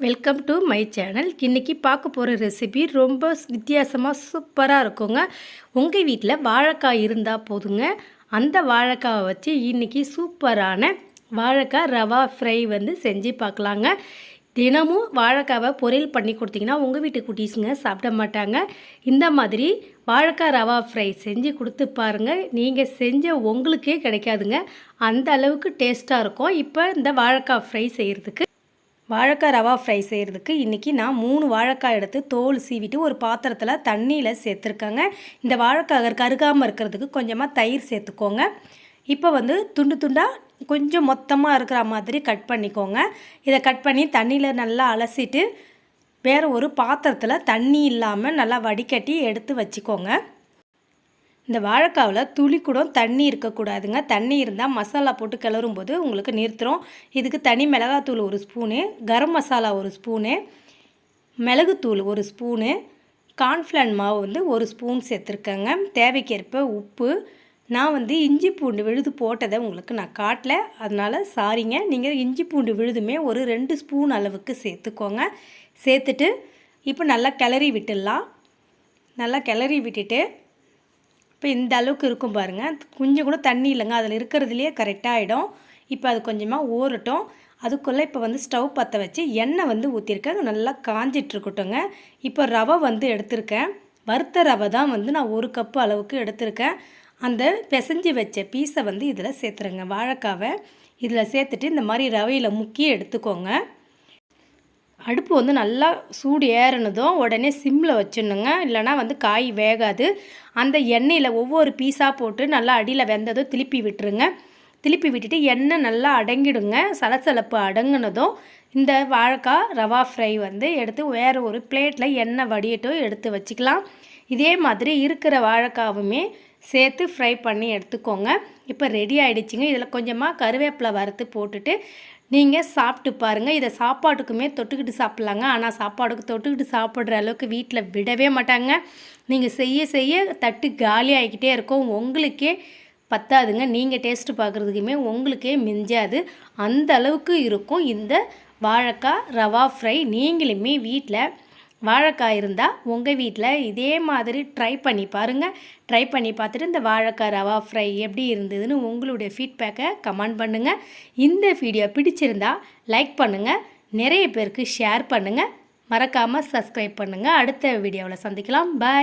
Welcome to my channel இன்றைக்கி பார்க்க போகிற ரெசிபி ரொம்ப வித்தியாசமாக சூப்பராக இருக்குங்க. உங்கள் வீட்டில் வாழைக்காய் இருந்தால் போதுங்க. அந்த வாழைக்காவை வச்சு இன்றைக்கி சூப்பரான வாழைக்காய் ரவா ஃப்ரை வந்து செஞ்சு பார்க்கலாங்க. தினமும் வாழைக்காவை பொரியல் பண்ணி கொடுத்தீங்கன்னா உங்கள் வீட்டு குட்டீஸுங்க சாப்பிட மாட்டாங்க. இந்த மாதிரி வாழைக்காய் ரவா ஃப்ரை செஞ்சு கொடுத்து பாருங்கள் நீங்கள் செஞ்ச உங்களுக்கே கிடைக்காதுங்க. அந்த அளவுக்கு டேஸ்ட்டாக இருக்கும். இப்போ இந்த வாழைக்காய் ஃப்ரை செய்கிறதுக்கு வாழைக்காய் ரவா ஃப்ரை செய்கிறதுக்கு இன்றைக்கி நான் மூணு வாழைக்காய் எடுத்து தோல் சீவிட்டு ஒரு பாத்திரத்தில் தண்ணியில் சேர்த்துருக்கேங்க. இந்த வாழைக்காய் கருகாமல் இருக்கிறதுக்கு கொஞ்சமாக தயிர் சேர்த்துக்கோங்க. இப்போ வந்து துண்டு துண்டாக கொஞ்சம் மொத்தமாக இருக்கிற மாதிரி கட் பண்ணிக்கோங்க. இதை கட் பண்ணி தண்ணியில் நல்லா அலசிட்டு வேறு ஒரு பாத்திரத்தில் தண்ணி இல்லாமல் நல்லா வடிகட்டி எடுத்து வச்சுக்கோங்க. இந்த வாழைக்காவில் துளி கூட தண்ணி இருக்கக்கூடாதுங்க. தண்ணி இருந்தால் மசாலா போட்டு கிளறும் போது உங்களுக்கு நிறுத்துகிறோம் இதுக்கு தனி மிளகாத்தூள் ஒரு ஸ்பூனு கரம் மசாலா ஒரு ஸ்பூனு மிளகுத்தூள் ஒரு ஸ்பூனு கார்ன்ஃப்ளான் மாவு வந்து ஒரு ஸ்பூன் சேர்த்துருக்கேங்க. தேவைக்கேற்ப உப்பு. நான் வந்து இஞ்சி பூண்டு விழுது போட்டதை உங்களுக்கு நான் காட்டல. அதனால் சாரிங்க. நீங்கள் இஞ்சி பூண்டு விழுதுமே ஒரு ரெண்டு ஸ்பூன் அளவுக்கு சேர்த்துக்கோங்க. சேர்த்துட்டு இப்போ நல்லா கிளறி விட்டுடலாம். நல்லா கிளறி விட்டுட்டு இப்போ இந்த அளவுக்கு இருக்கும் பாருங்கள் கொஞ்சம் கூட தண்ணி இல்லைங்க. அதில் இருக்கிறதுலையே கரெக்டாகிடும் இப்போ அது கொஞ்சமாக ஊறட்டும். அதுக்குள்ளே இப்போ வந்து ஸ்டவ் பற்ற வச்சு எண்ணெய் வந்து ஊற்றிருக்கேன் நல்லா காஞ்சிட்ருக்கட்டுங்க இப்போ ரவை வந்து எடுத்திருக்கேன். வறுத்த ரவை தான் வந்து நான் ஒரு கப்பு அளவுக்கு எடுத்திருக்கேன். அந்த பிசைஞ்சு வச்ச பீஸை வந்து இதில் சேர்த்துருங்க. வாழைக்காவை இதில் சேர்த்துட்டு இந்த மாதிரி ரவையில் முக்கிய எடுத்துக்கோங்க. அடுப்பு வந்து நல்லா சூடு ஏறினதும் உடனே சிம்மில் வச்சிடணுங்க. இல்லைனா வந்து காய் வேகாது. அந்த எண்ணெயில் ஒவ்வொரு பீஸாக போட்டு நல்லா அடியில் வெந்ததும் திருப்பி விட்டுருங்க. திருப்பி விட்டுட்டு எண்ணெய் நல்லா அடங்கிடுங்க. சலசலப்பு அடங்கினதும் இந்த வாழைக்காய் ரவா ஃப்ரை வந்து எடுத்து வேறு ஒரு பிளேட்டில் எண்ணெய் வடியட்டும் எடுத்து வச்சுக்கலாம். இதே மாதிரி இருக்கிற வாழைக்காவுமே சேர்த்து ஃப்ரை பண்ணி எடுத்துக்கோங்க. இப்போ ரெடி ஆகிடுச்சிங்க இதில் கொஞ்சமாக கருவேப்பிலை வறுத்து போட்டுட்டு நீங்கள் சாப்பிட்டு பாருங்கள் இதை சாப்பாட்டுக்குமே தொட்டுக்கிட்டு சாப்பிட்லாங்க. ஆனால் சாப்பாடுக்கு தொட்டுக்கிட்டு சாப்பிட்ற அளவுக்கு வீட்டில் விடவே மாட்டாங்க. நீங்கள் செய்ய செய்ய தட்டு காலி ஆகிக்கிட்டே இருக்கும். உங்களுக்கே பத்தாதுங்க. நீங்கள் டேஸ்ட்டு பார்க்குறதுக்குமே உங்களுக்கே மிஞ்சாது. அந்த அளவுக்கு இருக்கும். இந்த வாழைக்காய் ரவா ஃப்ரை நீங்களுமே வீட்டில் வாழைக்காய் இருந்தால் உங்கள் வீட்டில் இதே மாதிரி ட்ரை பண்ணி பாருங்கள் ட்ரை பண்ணி பார்த்துட்டு இந்த வாழைக்காய் ரவா ஃப்ரை எப்படி இருந்ததுன்னு உங்களுடைய ஃபீட்பேக்கை கமெண்ட் பண்ணுங்கள் இந்த வீடியோ பிடிச்சிருந்தா லைக் பண்ணுங்கள் நிறைய பேருக்கு ஷேர் பண்ணுங்கள் மறக்காமல் சப்ஸ்கிரைப் பண்ணுங்கள் அடுத்த வீடியோவில் சந்திக்கலாம். பாய்